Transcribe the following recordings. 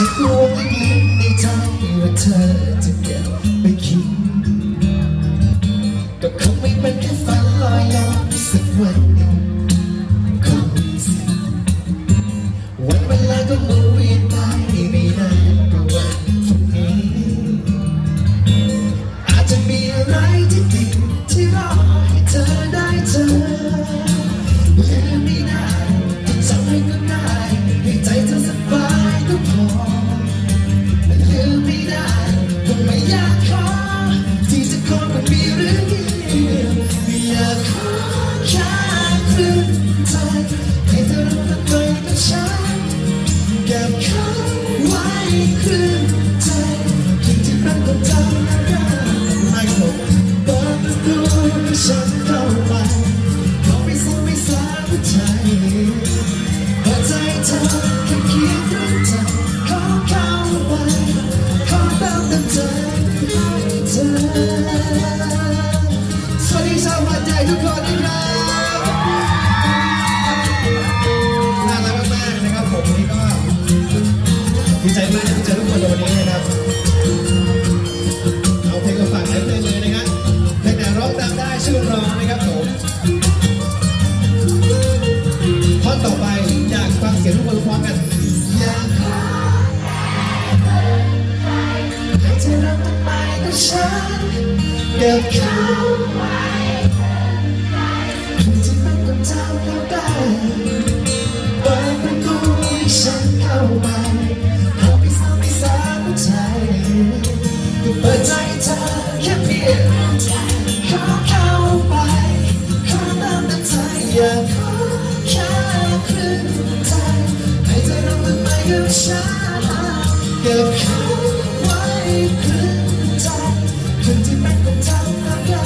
สักดวงเล็กๆในใจว่าเธอจะเก็บไปคิดก็คงไม่เป็นแค่ฝันลอยลอยสักวัน ทุกคนพร้อมกันอย่ากขอให้เธอรับมันไปกับฉันเดินเข้าไป ไปกับฉันเก็บเขาไว้ครึ่งใจจนที่เป็นของเธอแล้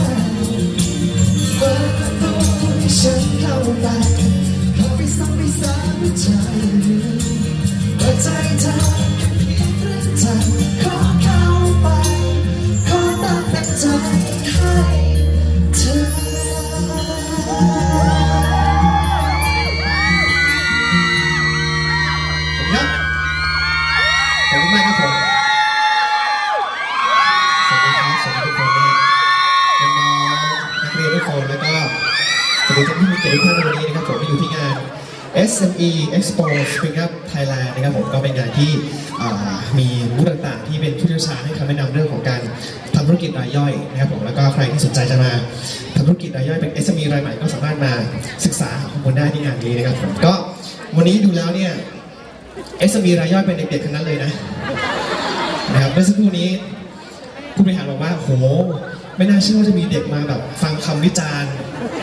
เปิดประตูให้ฉันเข้าไปเข้าไปซ้ำไปซ้ำใจ SME Expo Spring Up Thailand นะครับผมก็เป็นงานที่มีบูธต่างๆ ที่เป็นผู้เชี่ยวชาญให้คำแนะนำเรื่องของการทำธุรกิจรายย่อยนะครับผมแล้วก็ใครที่สนใจจะมาทำธุรกิจรายย่อยเป็น SME รายใหม่ก็สามารถมาศึกษาหาข้อมูลได้ที่งานนี้นะครับผมก็วันนี้ดูแล้วเนี่ย SME รายย่อยเป็นเด็กๆทั้งนั้นเลยนะนะครับเมื่อสักครู่นี้ผู้บริหารบอกว่าโหไม่น่าเชื่อว่าจะมีเด็กมาแบบ ฟังคำวิจารณ์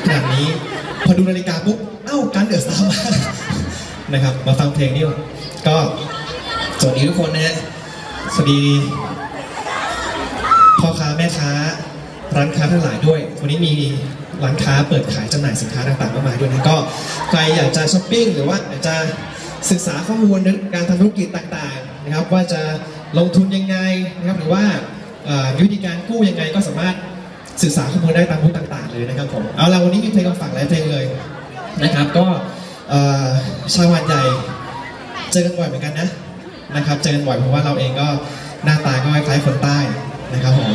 ขนาดนี้ พอดูนาฬิกาปุ๊บ เอ้า การเดือดสตาร์มา นะครับ มาฟังเพลงนี้ก็สวัสดีทุกคนนะฮะสวัสดีพ่อค้าแม่ค้าร้านค้าทั้งหลายด้วย วันนี้มีร้านค้าเปิดขายจำหน่ายสินค้าต่างๆมากมายด้วยนะก็ใครอยากจะช้อปปิ้งหรือว่าอยากจะศึกษาข้อมูลการทำธุรกิจต่างๆนะครับ ว่าจะลงทุนยังไงนะครับหรือว่าวิธีการกู้ยังไงก็สามารถศึกษาข้อมูลได้ตามบูธต่าง ๆ เลยนะครับผมเอาละวันนี้มีเพลงมาฝากหลายเพลงเลยนะครับ ก็ เอ่อชาวหาดใหญ่เจอกันบ่อยเหมือนกันนะนะครับเจอกันบ่อยเพราะว่าเราเองก็หน้าตาก็คล้ายๆคนใต้นะครับผม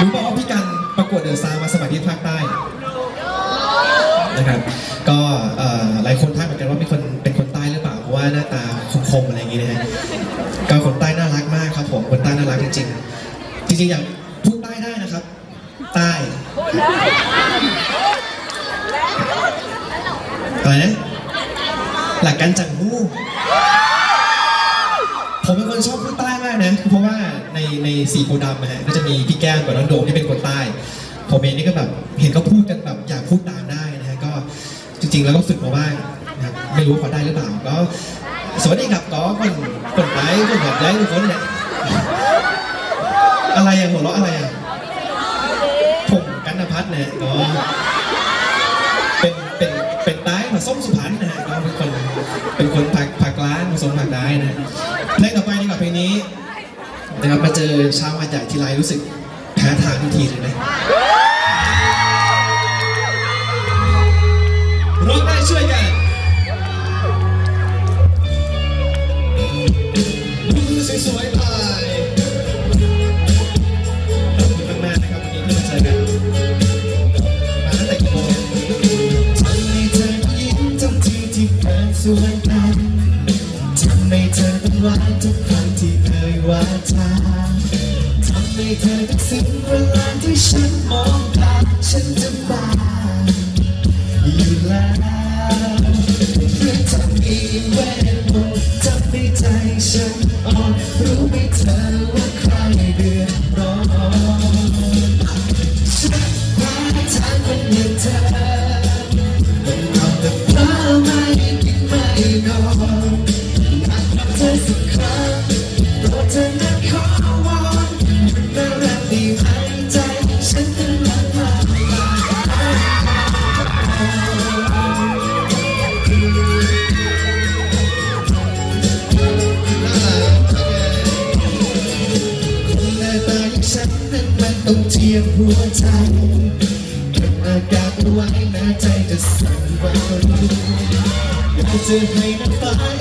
รู้ป่าว่าพี่กันประกวดเดอะซาวมาสมัครที่ภาคใต้นะครับก็หลายคนทักเหมือนกันว่าเป็นคนเป็นคนใต้หรือเปล่าเพราะว่าหน้าตาคมๆอะไรอย่างงี้นะฮะก็คนใต้น่ารักมากครับผมคนใต้น่ารักจริงๆจริงๆอยากพูดใต้ได้นะครับ ใต้ อะไรนะหลักการจังหู้ผมเป็นคนชอบพูดใต้มากนะเพราะว่าในในสีโพดำนะฮะก็จะมีพี่แก้มกับน้องโดมที่เป็นคนใต้ ผมเองนี่ก็แบบเห็นเขาพูดกันแบบอยากพูดตามได้นะฮะก็จริง ๆ แล้วก็ฝึกมาบ้างนะครับไม่รู้เขาได้หรือเปล่าก็สวัสดีครับก็คนคนไต้คนแบบไร้ทุกคนเนี่ยอะไรอะหัวเราะอะไรอะผมกันนพัฒน์เนี่ยก็เป็นเป็น เป็นใต้ผสมสุพรรณนะฮะก็เป็นคนเป็นคนภาคภาคกลางผสมภาคใต้นะฮะเพลงต่อไปดีกว่าเพลงนี้นะครับมาเจอชาวอาใหญ่ทีไรรู้สึกแพ้ทางทุกทีเลยนะร้องได้ช่วยกันสวย เธอต้องซึ้งเวลาที่ฉันมองตาฉันจะมาอยู่แล้วเพื่อจะมีเวนต์ทำให้ใจฉันอ่อนรู้ไหมเธอว่าใครเดือดร้อนฉันหาทางคนอย่างเธอมันเอาแต่เพ้อไม่กินไม่นอนอยากพบเธอสักครั้ง อยาก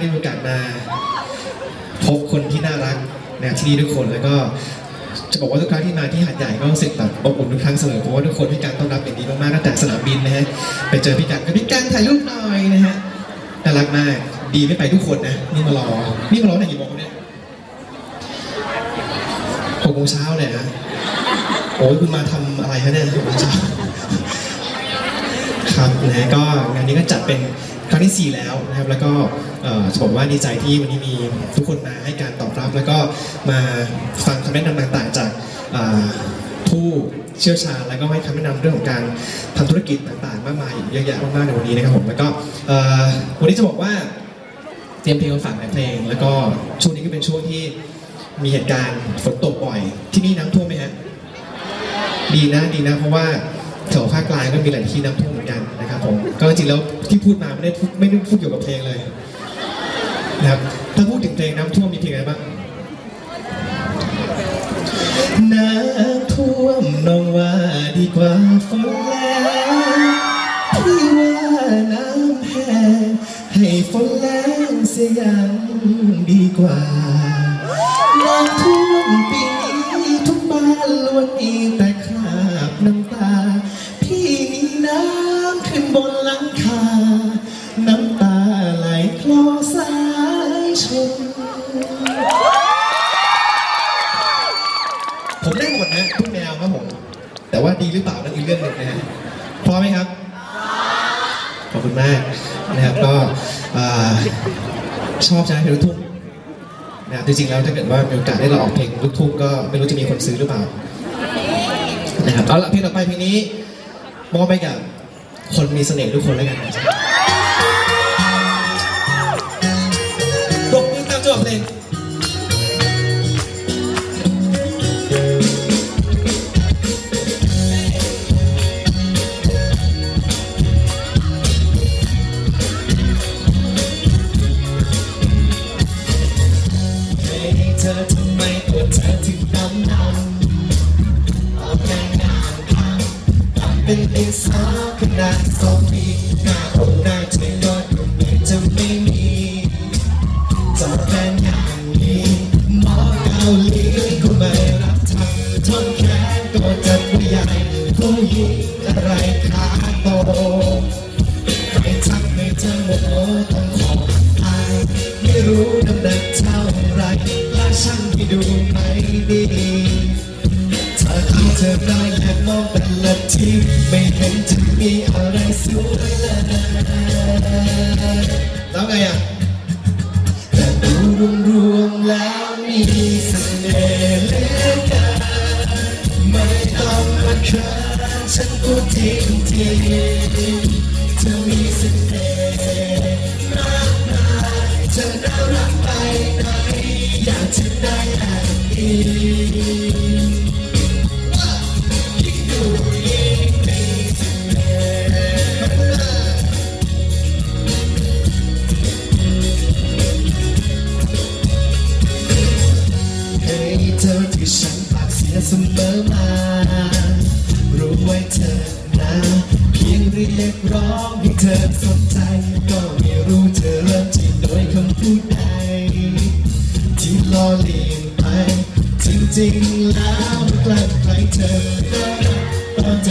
ว่าดีใจมากที่มีโอกาสมาพบคนที่น่ารักนะที่นี่ทุกคนแล้วก็จะบอกว่าทุกครั้งที่มาที่หาดใหญ่ก็รู้สึกแบบอบอุ่นทุกครั้งเสมอเพราะว่าทุกคนให้การต้อนรับอย่างดีมากๆตั้งแต่สนามบินนะฮะไปเจอพี่กันก็พี่กันถ่ายรูปหน่อยนะฮะน่ารักมากดีไม่ไปทุกคนนะนี่มารอนี่มารอตั้งแต่กี่โมงเนี่ยหกโมงเช้าเลยนะโอ้ยคุณมาทำอะไรคะเนี่ยหกโมงเช้าครับนะฮะก็งานนี้ก็จัดเป็น ครั้งที่ 4 แล้วนะครับ แล้วก็เอ่อจะบอกว่าดีใจที่วันนี้มีทุกคนมาให้การตอบรับ แล้วก็มาฟังคำแนะนำต่างๆ จากผู้เชี่ยวชาญแล้วก็ให้คำแนะนำเรื่องของการทำธุรกิจต่างๆ มากมายเยอะแยะมากๆในวันนี้นะครับผมแล้วก็วันนี้จะบอกว่าเตรียมเพลงมาฝากหลายเพลง แล้วก็ช่วงนี้ก็เป็นช่วงที่มีเหตุการณ์ฝนตกบ่อย ที่นี่น้ำท่วมไหมฮะดีนะดีนะเพราะว่าแถวภาคกลางก็มีหลายที่น้ำท่วมเหมือนกัน ผมก็จริงแล้วที่พูดมาไม่ได้ไม่ได้พูดเกี่ยวกับเพลงเลยนะครับถ้าพูดถึงเพลงน้ำท่วมมีเพลงอะไรบ้างน้ำท่วมน้องว่าดีกว่าฝนแล้วพี่ว่าน้ำแห้งให้ฝนแล้งเสียยังดีกว่าน้ำท่วมปีทุกบ้านล้วนมีแต่ บนหลังคา น้ำตาไหลคลอสายชนผมได้หมดนะทุกแนวครับผม แต่ว่าดีหรือเปล่านั่นอีกเรื่องหนึ่งนะฮะพร้อมไหมครับ ขอบคุณมากนะครับก็ชอบใช่ไหมเพลงลูกทุ่งนะครับจริงๆแล้วถ้าเกิดว่ามีโอกาสได้เราออกเพลงลูกทุ่งก็ไม่รู้จะมีคนซื้อหรือเปล่านะครับเอาละเพลงต่อไปเพลงนี้มอบไปกับ คนมีเสน่ห์ทุกคนแล้วกันบปรบมือตามจังหวะเพลง โห้โมโหต้องขออายไม่รู้น้ำหนักเท่าไรถ้าช่างที่ดูไม่ดีเธอคิดเธอได้แค่มองเป็นละทีไม่เห็นจะมีอะไรสวยเลยแล้วไงอะ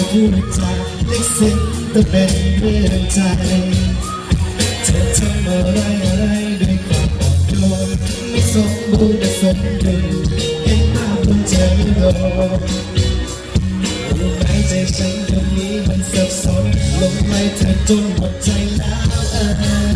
พูดจาเล็กสิ่งแต่เป็นเรื่องใจเธอทำอะไรอะไรด้วยความอ่อนโยนไม่สมบูรณ์แต่สมดุลเห็นภาพคนเจโดนรู้ไหมใจฉันตรงนี้มันสับสนลงไปเธอจนหมดใจแล้วเออ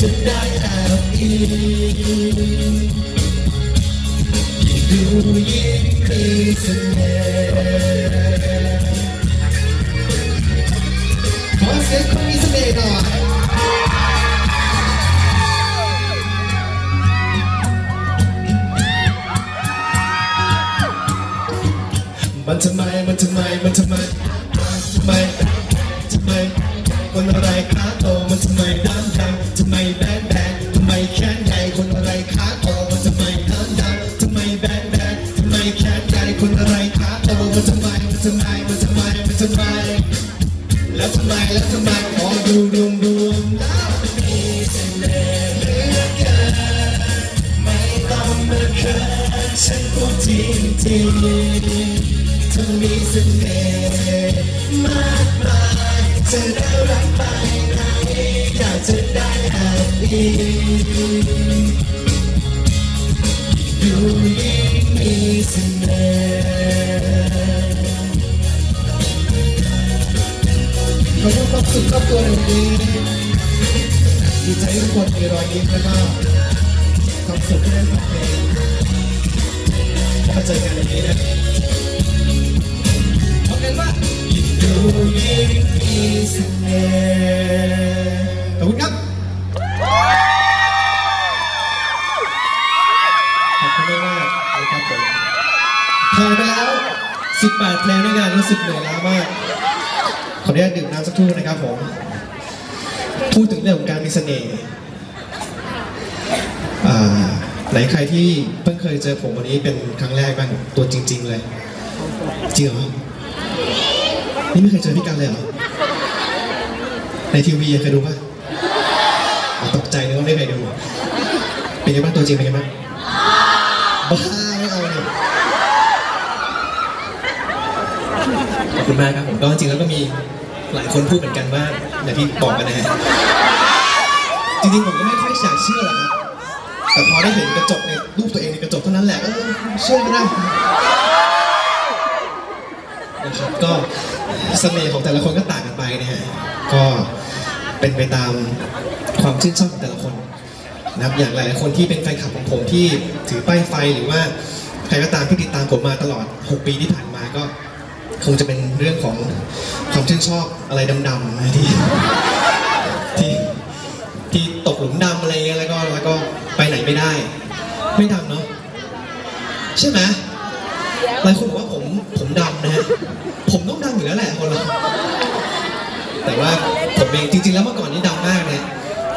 อยากจะได้แอบอิงยิ่งดูยิ่งมีเสน่ห์ขอเสียงคนมีเสน่ห์หน่อยมันทำไมมันทำไมมันทำไม สึกเหนื่อยล้ามากขออนุญาตดื่มน้ำสักครู่นะครับผมพูดถึงเรื่องของการมีเสน่ห์อ่าไหนใครที่เพิ่งเคยเจอผมวันนี้เป็นครั้งแรกบ้างตัวจริง ๆ เลยจริงเหรอนี่ไม่เคยเจอพี่กันเลยเหรอในทีวีเคยดูป่ะตกใจนึกว่าไม่เคยดูเป็นไงบ้างตัวจริงเป็นไงบ้างบ้าไม่เอาเลยขอบ คุณมากครับผมก็จริงๆแล้วก็มีหลายคนพูดเหมือนกันว่าอย่างที่บอกกันนะฮะจริงๆผมก็ไม่ค่อยอยากเชื่อหรอกครับแต่พอได้เห็นกระจกในรูปตัวเองในกระจกเท่านั้นแหละเออเชื่อไม่ได้นะครับก็เสน่ห์ของแต่ละคนก็ต่างกันไปนะฮะก็เป็นไปตามความชื่นชอบของแต่ละคนนะครับอย่างหลายๆคนที่เป็นแฟนคลับของผมที่ถือป้ายไฟหรือว่าใครก็ตามที่ติดตามผมมาตลอด 6 ปีที่ผ่านมาก็คงจะเป็น เรื่องของความชื่นชอบอะไรดำๆนะที่ที่ที่ตกหลุมดำอะไรเงี้ยแล้วก็แล้วก็ไปไหนไม่ได้ ไม่ดำเนาะใช่ไหมหลายคนบอกว่าผมผมดำนะฮะผมต้องดำอยู่แล้วแหละคนเราแต่ว่าผมเองจริงๆแล้วเมื่อก่อนนี่ดำมากนะ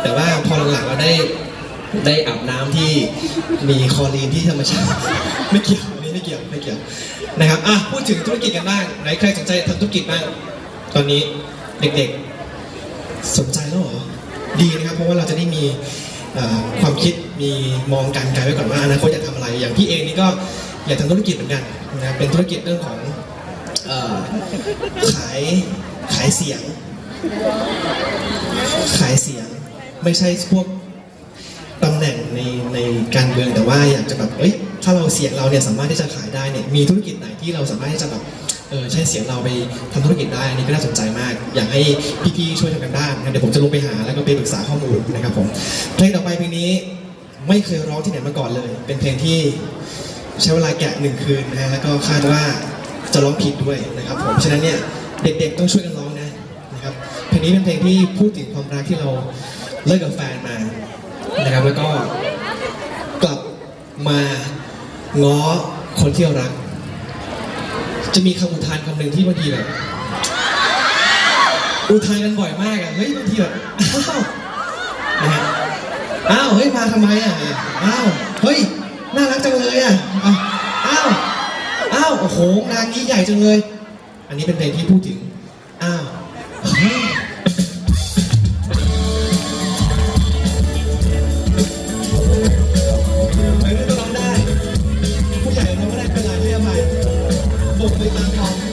แต่ว่าพอหลังๆเราได้ได้อาบน้ำที่มีคลอรีนที่ธรรมชาติไม่เกี่ยว ไม่เกี่ยวไม่เกี่ยวนะครับอะพูดถึงธุรกิจกันบ้างไหนใครสนใจทำธุรกิจบ้างตอนนี้เด็กๆ สนใจแล้วเหรอดีนะครับเพราะว่าเราจะได้มีความคิดมีมองการไกลไว้ก่อนว่าอนาคตอยากทำอะไรอย่างพี่เองนี่ก็อยากทำธุรกิจเหมือนกันนะเป็นธุรกิจเรื่องของขายขายเสียง ขายเสียงไม่ใช่พวกตำแหน่งในในการเมืองแต่ว่าอยากจะแบบเอ้ย ถ้าเราเสียงเราเนี่ยสามารถที่จะขายได้เนี่ยมีธุรกิจไหนที่เราสามารถที่จะแบบเออใช้เสียงเราไปทำธุรกิจได้อันนี้ก็น่าสนใจมาก อยากให้พี่ๆช่วยทำกันบ้านนะเดี๋ยวผมจะลงไปหาแล้วก็ไปปรึกษาข้อมูลนะครับผมเพลงต่อไปเพลงนี้ไม่เคยร้องที่ไหนมาก่อนเลย เป็นเพลงที่ใช้เวลาแกะหนึ่งคืนนะฮะแล้วก็คาดว่าจะร้องผิดด้วยนะครับผมฉะนั้นเนี่ยเด็กๆต้องช่วยกันร้องนะนะครับเพลงนี้เป็นเพลงที่พูดถึงความรักที่เราเลิกกับแฟนมานะครับแล้วก็กลับมา ง้อคนที่เรารัก จะมีคำอุทานคำหนึ่งที่บางทีแบบอุทานกันบ่อยมากอะเฮ้ยบางทีแบบอ้าวนะฮะอ้าวเฮ้ยมาทำไมอะอ้าวเฮ้ยน่ารักจังเลยอะ่ะอ้าวอ้าวโอ้โหงานนี้ใหญ่จังเลย อันนี้เป็นเพลงที่พูดถึงอ้าว บอก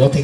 นะ